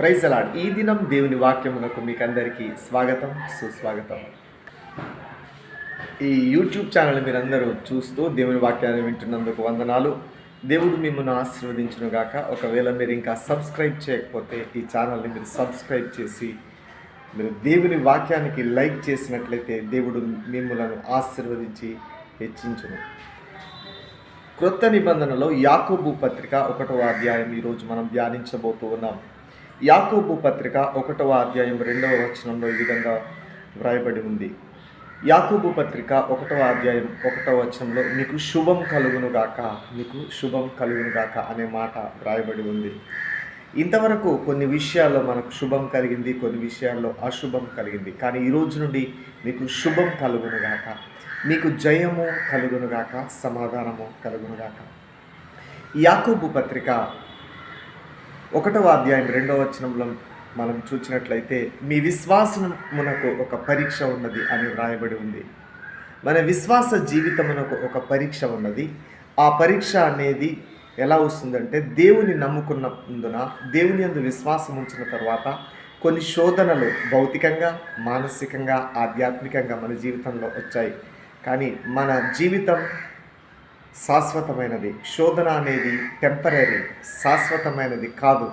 Praise అలాడ్ ఈ దినం దేవుని వాక్యమునకు మీకు అందరికీ స్వాగతం సుస్వాగతం. ఈ యూట్యూబ్ ఛానల్ మీరందరూ చూస్తూ దేవుని వాక్యాన్ని వింటున్నందుకు వందనాలు. దేవుడు మిమ్మల్ని ఆశీర్వదించును గాక ఒకవేళ మీరు ఇంకా సబ్స్క్రైబ్ చేయకపోతే ఈ ఛానల్ని మీరు సబ్స్క్రైబ్ చేసి మీరు దేవుని వాక్యానికి లైక్ చేసినట్లయితే దేవుడు మిమ్మలను ఆశీర్వదించి హెచ్చించును. క్రొత్త నిబంధనలో యాకోబు పత్రిక ఒకటవ అధ్యాయం ఈరోజు మనం ధ్యానించబోతూ ఉన్నాం. యాకోబు పత్రిక ఒకటవ అధ్యాయం రెండవ వచనంలో ఈ విధంగా వ్రాయబడి ఉంది. యాకోబు పత్రిక ఒకటవ అధ్యాయం ఒకటవ వచనంలో మీకు శుభం కలుగును గాక మీకు శుభం కలుగునుగాక అనే మాట వ్రాయబడి ఉంది. ఇంతవరకు కొన్ని విషయాల్లో మనకు శుభం కలిగింది కొన్ని విషయాల్లో అశుభం కలిగింది. కానీ ఈరోజు నుండి మీకు శుభం కలుగునుగాక మీకు జయము కలుగునుగాక సమాధానము కలుగును గాక. యాకోబు పత్రిక ఒకటవ అధ్యాయం రెండవ వచనంలో మనం చూసినట్లయితే మీ విశ్వాసమునకు ఒక పరీక్ష ఉన్నది అని వ్రాయబడి ఉంది. మన విశ్వాస జీవితమునకు ఒక పరీక్ష ఉన్నది. ఆ పరీక్ష అనేది ఎలా వస్తుందంటే దేవుని నమ్ముకున్నందున దేవుని అందు విశ్వాసం ఉంచిన తర్వాత కొన్ని శోధనలు భౌతికంగా మానసికంగా ఆధ్యాత్మికంగా మన జీవితంలో వచ్చాయి. కానీ మన జీవితం శాశ్వతమైనది. శోధన అనేది టెంపరీ శాశ్వతమైనది కాదు.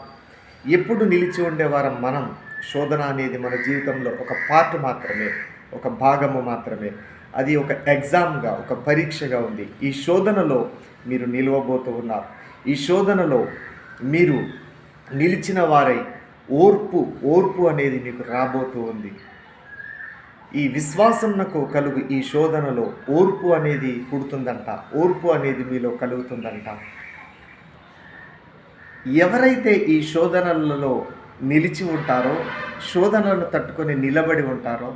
ఎప్పుడు నిలిచి ఉండేవారం మనం శోధన అనేది మన జీవితంలో ఒక పార్ట్ మాత్రమే ఒక భాగము మాత్రమే. అది ఒక ఎగ్జామ్గా ఒక పరీక్షగా ఉంది. ఈ శోధనలో మీరు నిలవబోతూ ఉన్నారు. ఈ శోధనలో మీరు నిలిచిన వారై ఓర్పు ఓర్పు అనేది మీకు రాబోతూ ఉంది. ఈ విశ్వాసంనకు కలుగు ఈ శోధనలో ఓర్పు అనేది పుడుతుందంట. ఓర్పు అనేది మీలో కలుగుతుందంట. ఎవరైతే ఈ శోధనలలో నిలిచి ఉంటారో శోధనలను తట్టుకొని నిలబడి ఉంటారో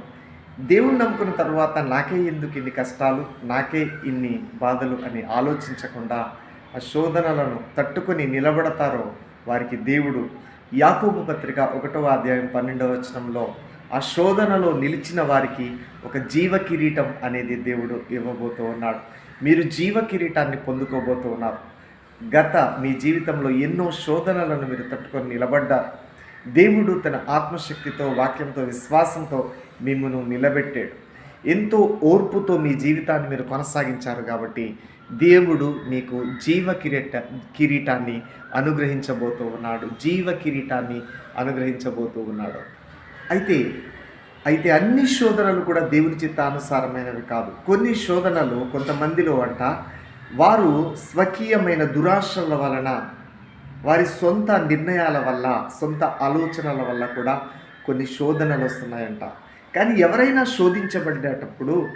దేవుణ్ణి నమ్ముకున్న తర్వాత నాకే ఎందుకు ఇన్ని కష్టాలు నాకే ఇన్ని బాధలు అని ఆలోచించకుండా ఆ శోధనలను తట్టుకొని నిలబడతారో వారికి దేవుడు యాకోబు పత్రిక ఒకటవ అధ్యాయం పన్నెండవ వచనంలో ఆ శోధనలో నిలిచిన వారికి ఒక జీవ కిరీటం అనేది దేవుడు ఇవ్వబోతూ ఉన్నాడు. మీరు జీవ కిరీటాన్ని పొందుకోబోతూ ఉన్నారు. గత మీ జీవితంలో ఎన్నో శోధనలను మీరు తట్టుకొని నిలబడ్డారు. దేవుడు తన ఆత్మశక్తితో వాక్యంతో విశ్వాసంతో మిమ్మల్ని నిలబెట్టాడు. ఎంతో ఓర్పుతో మీ జీవితాన్ని మీరు కొనసాగించారు కాబట్టి దేవుడు మీకు జీవ కిరీట కిరీటాన్ని అనుగ్రహించబోతూ ఉన్నాడు. జీవ కిరీటాన్ని అనుగ్రహించబోతూ ఉన్నాడు. అయితే అయితే అన్ని శోధనలు కూడా దేవుని చిత్తానుసారమైనవి కాదు. కొన్ని శోధనలు కొంతమందిలో అంట వారు స్వకీయమైన దురాశల వలన వారి సొంత నిర్ణయాల వల్ల సొంత ఆలోచనల వల్ల కూడా కొన్ని శోధనలు వస్తున్నాయంట. కానీ ఎవరైనా శోధించబడేటప్పుడు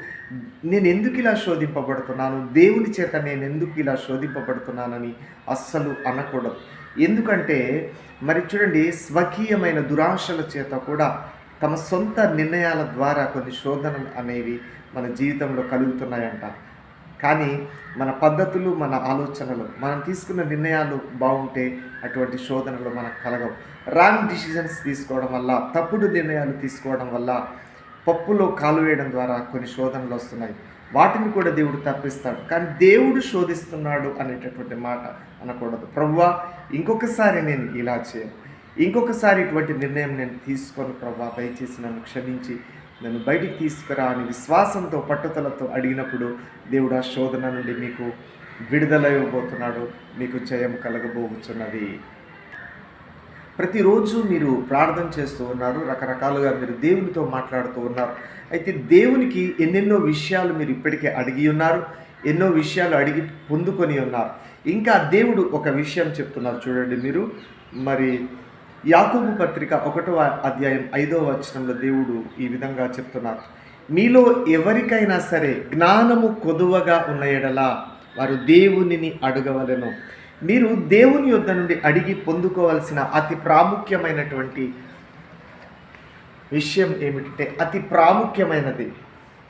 నేను ఎందుకు ఇలా శోధింపబడుతున్నాను? దేవుని చేత నేను ఎందుకు ఇలా శోధింపబడుతున్నానని అస్సలు అనకూడదు. ఎందుకంటే మరి చూడండి స్వకీయమైన దురాశల చేత కూడా తమ సొంత నిర్ణయాల ద్వారా కొన్ని శోధనలు అనేవి మన జీవితంలో కలుగుతున్నాయంట. కానీ మన పద్ధతులు మన ఆలోచనలు మనం తీసుకున్న నిర్ణయాలు బాగుంటే అటువంటి శోధనలు మనకు కలగవు. రాంగ్ డిసిజన్స్ తీసుకోవడం వల్ల తప్పుడు నిర్ణయాలు తీసుకోవడం వల్ల పప్పులో కాలు వేయడం ద్వారా కొన్ని శోధనలు వస్తున్నాయి. వాటిని కూడా దేవుడు తప్పిస్తాడు. కానీ దేవుడు శోధిస్తున్నాడు అనేటటువంటి మాట అనకూడదు. ప్రవ్వా ఇంకొకసారి నేను ఇలా చేయను. ఇంకొకసారి ఇటువంటి నిర్ణయం నేను తీసుకొని ప్రభా దయచేసి నన్ను క్షమించి నన్ను బయటికి తీసుకురా అని విశ్వాసంతో పట్టుదలతో అడిగినప్పుడు దేవుడు ఆ శోధన నుండి మీకు విడుదల ఇవ్వబోతున్నాడు మీకు జయం కలగబోతున్నది ప్రతిరోజు మీరు ప్రార్థన చేస్తూ ఉన్నారు రకరకాలుగా మీరు దేవునితో మాట్లాడుతూ ఉన్నారు. అయితే దేవునికి ఎన్నెన్నో విషయాలు మీరు ఇప్పటికే అడిగి ఉన్నారు ఎన్నో విషయాలు అడిగి పొందుకొని ఉన్నారు. ఇంకా దేవుడు ఒక విషయం చెప్తున్నారు చూడండి మీరు. మరి యాకోబు పత్రిక ఒకటవ అధ్యాయం ఐదవ వచనంలో దేవుడు ఈ విధంగా చెప్తున్నారు. మీలో ఎవరికైనా సరే జ్ఞానము కొదువగా ఉన్న ఎడలా వారు దేవునిని అడగవలను. మీరు దేవుని యొద్ద నుండి అడిగి పొందుకోవాల్సిన అతి ప్రాముఖ్యమైనటువంటి విషయం ఏమిటంటే అతి ప్రాముఖ్యమైనది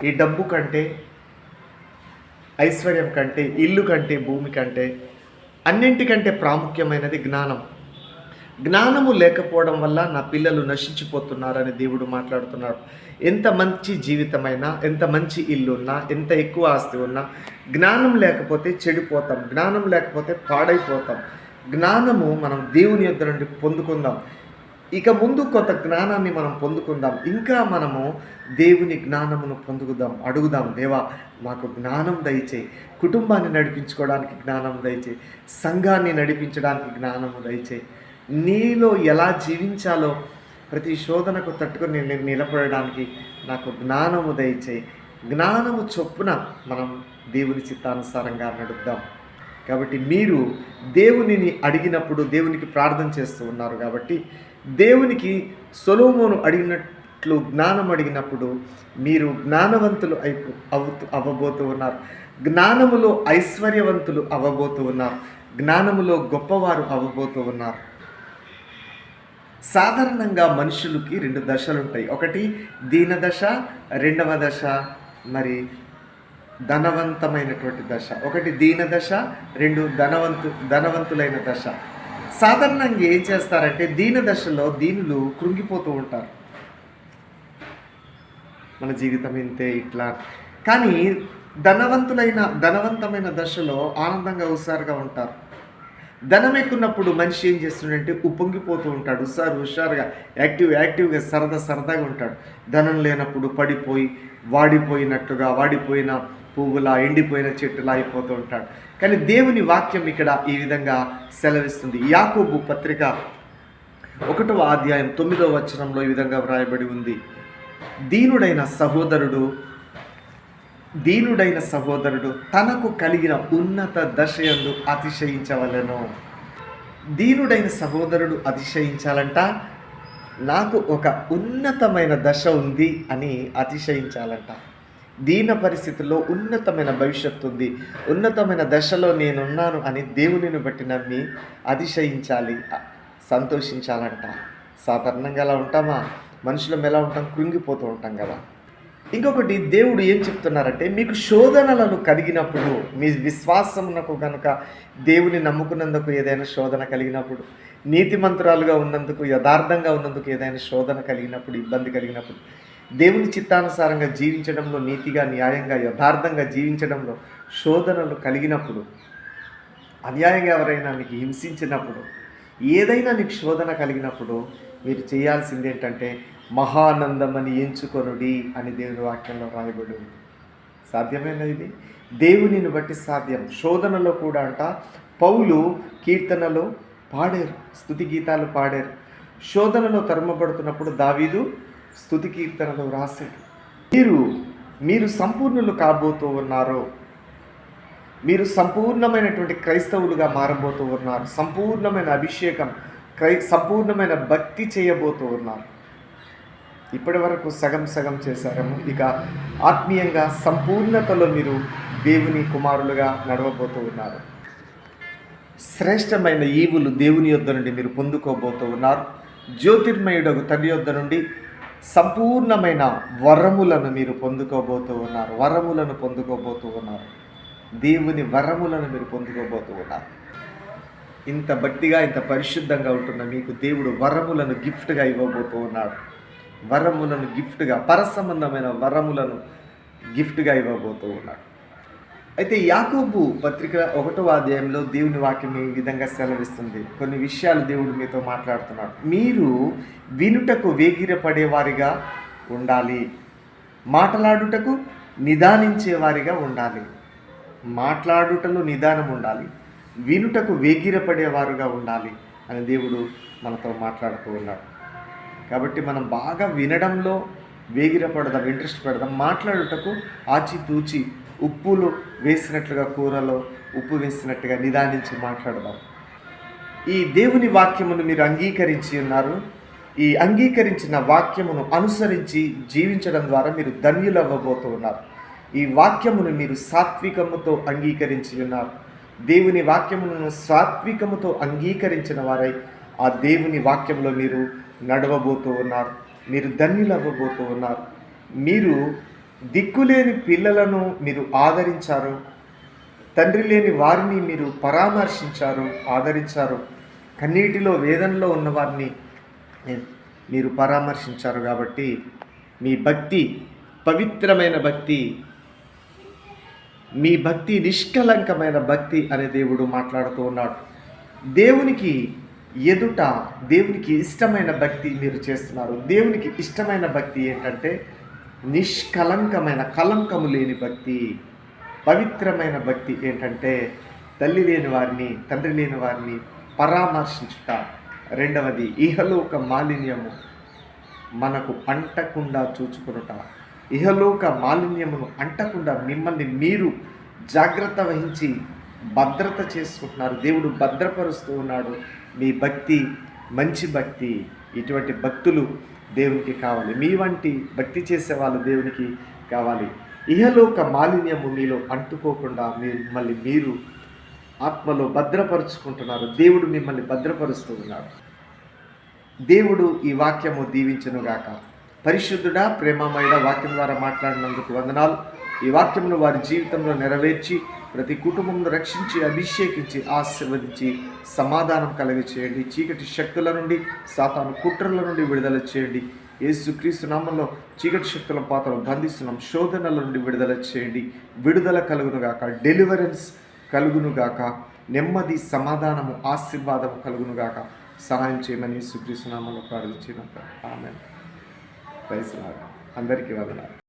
ఈ డబ్బు కంటే ఐశ్వర్యం కంటే ఇల్లు కంటే భూమి కంటే అన్నింటికంటే ప్రాముఖ్యమైనది జ్ఞానం. జ్ఞానము లేకపోవడం వల్ల నా పిల్లలు నశించిపోతున్నారని దేవుడు మాట్లాడుతున్నాడు. ఎంత మంచి జీవితమైనా ఎంత మంచి ఇల్లు ఉన్నా ఎంత ఎక్కువ ఆస్తి ఉన్నా జ్ఞానం లేకపోతే చెడిపోతాం. జ్ఞానం లేకపోతే పాడైపోతాం. జ్ఞానము మనం దేవుని యొద్ద నుండి పొందుకుందాం. ఇక ముందు కొంత జ్ఞానాన్ని మనం పొందుకుందాం. ఇంకా మనము దేవుని జ్ఞానమును పొందుకుదాం. అడుగుదాం దేవా మాకు జ్ఞానం దయచేయి. కుటుంబాన్ని నడిపించుకోవడానికి జ్ఞానం దయచేయి. సంఘాన్ని నడిపించడానికి జ్ఞానము దయచేయి. నీలో ఎలా జీవించాలో ప్రతి శోధనకు తట్టుకొని నేను నిలబడడానికి నాకు జ్ఞానము దయచేయి. జ్ఞానము చొప్పున మనం దేవుని చిత్తానుసారంగా నడుద్దాం. కాబట్టి మీరు దేవునిని అడిగినప్పుడు దేవునికి ప్రార్థన చేస్తూ ఉన్నారు కాబట్టి దేవునికి సొలోమోను అడిగినట్లు జ్ఞానం అడిగినప్పుడు మీరు జ్ఞానవంతులు అయి అవుతూ అవ్వబోతూ ఉన్నారు. జ్ఞానములో ఐశ్వర్యవంతులు అవ్వబోతూ ఉన్నారు. జ్ఞానములో గొప్పవారు అవ్వబోతూ ఉన్నారు. సాధారణంగా మనుషులకి రెండు దశలు ఉంటాయి. ఒకటి దీన దశ రెండవ దశ మరి ధనవంతమైనటువంటి దశ. ఒకటి దీన దశ రెండు ధనవంతు ధనవంతులైన దశ. సాధారణంగా ఏం చేస్తారంటే దీన దశలో దీనులు కృంగిపోతూ ఉంటారు. మన జీవితం ఇంతే ఇట్లా. కానీ ధనవంతులైన ధనవంతమైన దశలో ఆనందంగా హుషారుగా ఉంటారు. ధనం ఎక్కున్నప్పుడు మనిషి ఏం చేస్తుండంటే ఉప్పొంగిపోతూ ఉంటాడు హుషారు హుషారుగా యాక్టివ్ యాక్టివ్గా సరదా సరదాగా ఉంటాడు. ధనం లేనప్పుడు పడిపోయి వాడిపోయినట్టుగా వాడిపోయిన పువ్వులా ఎండిపోయిన చెట్టులా అయిపోతూ ఉంటాడు. కానీ దేవుని వాక్యం ఇక్కడ ఈ విధంగా సెలవిస్తుంది. యాకోబు పత్రిక ఒకటవ అధ్యాయం తొమ్మిదవ వచనంలో ఈ విధంగా వ్రాయబడి ఉంది. దీనుడైన సహోదరుడు దీనుడైన సహోదరుడు తనకు కలిగిన ఉన్నత దశయందు అతిశయించవలను. దీనుడైన సహోదరుడు అతిశయించాలంట నాకు ఒక ఉన్నతమైన దశ ఉంది అని అతిశయించాలంట. దీన పరిస్థితుల్లో ఉన్నతమైన భవిష్యత్తు ఉంది. ఉన్నతమైన దశలో నేనున్నాను అని దేవునిని బట్టి నమ్మి అతిశయించాలి సంతోషించాలంట. సాధారణంగా అలా ఉంటామా? మనుషులం ఎలా ఉంటాం? కృంగిపోతూ ఉంటాం కదా. ఇంకొకటి దేవుడు ఏం చెప్తున్నారంటే మీకు శోధనలను కలిగినప్పుడు మీ విశ్వాసమునకు కనుక దేవుని నమ్ముకున్నందుకు ఏదైనా శోధన కలిగినప్పుడు నీతిమంతురాలుగా ఉన్నందుకు యథార్థంగా ఉన్నందుకు ఏదైనా శోధన కలిగినప్పుడు ఇబ్బంది కలిగినప్పుడు దేవుని చిత్తానుసారంగా జీవించడంలో నీతిగా న్యాయంగా యథార్థంగా జీవించడంలో శోధనలు కలిగినప్పుడు అన్యాయంగా ఎవరైనా మీకు హింసించినప్పుడు ఏదైనా నీకు శోధన కలిగినప్పుడు మీరు చేయాల్సింది ఏంటంటే మహానందమని ఎంచుకొనుడి అని దేవుని వాక్యంలో రాయబడి ఉంది. సాధ్యమేనా ఇది? దేవునిని బట్టి సాధ్యం. శోధనలో కూడా అంట పౌలు కీర్తనలో పాడారు స్థుతి గీతాలు పాడారు. శోధనలో తరుమబడుతున్నప్పుడు దావీదు స్థుతి కీర్తనలు రాశాడు. మీరు మీరు సంపూర్ణులు కాబోతూ ఉన్నారో మీరు సంపూర్ణమైనటువంటి క్రైస్తవులుగా మారబోతూ ఉన్నారు సంపూర్ణమైన అభిషేకం క్రై సంపూర్ణమైన భక్తి చేయబోతూ ఉన్నారు. ఇప్పటి వరకు సగం సగం చేశారేమో. ఇక ఆత్మీయంగా సంపూర్ణతలో మీరు దేవుని కుమారులుగా నడవబోతూ ఉన్నారు. శ్రేష్టమైన ఈవులు దేవుని యొద్ద నుండి మీరు పొందుకోబోతూ ఉన్నారు. జ్యోతిర్మయుడకు తండ్రి యొద్ద నుండి సంపూర్ణమైన వరములను మీరు పొందుకోబోతూ ఉన్నారు. వరములను పొందుకోబోతూ ఉన్నారు. దేవుని వరములను మీరు పొందుకోబోతూ ఉన్నారు. ఇంత భక్తిగా ఇంత పరిశుద్ధంగా ఉంటున్న మీకు దేవుడు వరములను గిఫ్ట్గా ఇవ్వబోతూ ఉన్నాడు. వరములను గిఫ్ట్గా పరసంబంధమైన వరములను గిఫ్ట్గా ఇవ్వబోతూ ఉన్నాడు. అయితే యాకోబు పత్రిక ఒకటో అధ్యాయంలో దేవుని వాక్యం ఈ విధంగా సెలవిస్తుంది? కొన్ని విషయాలు దేవుడు మీతో మాట్లాడుతున్నాడు. మీరు వినుటకు వేగిరపడేవారిగా ఉండాలి. మాట్లాడుటకు నిదానించేవారిగా ఉండాలి. మాట్లాడుటలో నిదానం ఉండాలి. వినుటకు వేగిరపడేవారుగా ఉండాలి అని దేవుడు మనతో మాట్లాడుతూ ఉన్నాడు. కాబట్టి మనం బాగా వినడంలో వేగిరపడదాం ఇంట్రెస్ట్ పెడదాం. మాట్లాడుటకు ఆచితూచి ఉప్పులు వేసినట్లుగా కూరలో ఉప్పు వేసినట్టుగా నిదానించి మాట్లాడదాం. ఈ దేవుని వాక్యమును మీరు అంగీకరించి ఉన్నారు. ఈ అంగీకరించిన వాక్యమును అనుసరించి జీవించడం ద్వారా మీరు ధన్యులవ్వబోతూ ఉన్నారు. ఈ వాక్యమును మీరు సాత్వికముతో అంగీకరించి ఉన్నారు. దేవుని వాక్యమును సాత్వికముతో అంగీకరించిన వారై ఆ దేవుని వాక్యంలో మీరు నడవబోతూ ఉన్నారు మీరు ధన్యులవ్వబోతూ ఉన్నారు. మీరు దిక్కులేని పిల్లలను మీరు ఆదరించారు తండ్రి లేని వారిని మీరు పరామర్శించారు ఆదరించారు. కన్నీటిలో వేదనలో ఉన్న వారిని మీరు పరామర్శించారు కాబట్టి మీ భక్తి పవిత్రమైన భక్తి మీ భక్తి నిష్కలంకమైన భక్తి అనే దేవుడు మాట్లాడుతూ ఉన్నాడు. దేవునికి ఎదుట దేవునికి ఇష్టమైన భక్తి మీరు చేస్తున్నారు. దేవునికి ఇష్టమైన భక్తి ఏంటంటే నిష్కలంకమైన కలంకము లేని భక్తి పవిత్రమైన భక్తి ఏంటంటే తల్లి లేని వారిని తండ్రి లేని వారిని పరామర్శించుట. రెండవది ఇహలోక మాలిన్యము మనకు అంటకుండా చూచుకునుట. ఇహలోక మాలిన్యమును అంటకుండా మిమ్మల్ని మీరు జాగ్రత్త వహించి భద్రత చేసుకుంటున్నారు. దేవుడు భద్రపరుస్తూ ఉన్నాడు. మీ భక్తి మంచి భక్తి ఇటువంటి భక్తులు దేవునికి కావాలి. మీ వంటి భక్తి చేసే వాళ్ళు దేవునికి కావాలి. ఇహలోక మాలిన్యము మీలో అంటుకోకుండా మిమ్మల్ని మీరు ఆత్మలో భద్రపరుచుకుంటున్నారు. దేవుడు మిమ్మల్ని భద్రపరుస్తూ ఉన్నాడు దేవుడు ఈ వాక్యము దీవించనుగాక. పరిశుద్ధుడా ప్రేమమైన వాక్యం ద్వారా మాట్లాడినందుకు వందనాలు. ఈ వాక్యమును వారి జీవితంలో నెరవేర్చి ప్రతి కుటుంబంను రక్షించి అభిషేకించి ఆశీర్వదించి సమాధానం కలిగి చేయండి చీకటి శక్తుల నుండి సాతాను కుట్రల నుండి విడుదల చేయండి. యేసు క్రీస్తు నామంలో చీకటి శక్తుల పాత్రలు బంధిస్తున్నాం. శోధనల నుండి విడుదల చేయండి. విడుదల కలుగునుగాక డెలివరెన్స్ కలుగునుగాక నెమ్మది సమాధానము ఆశీర్వాదము కలుగునుగాక సహాయం చేయమని యేసుక్రీస్తు నామంలో ప్రార్థించినంత ఆమె ప్రైజ్ అందరికీ వందనాలు.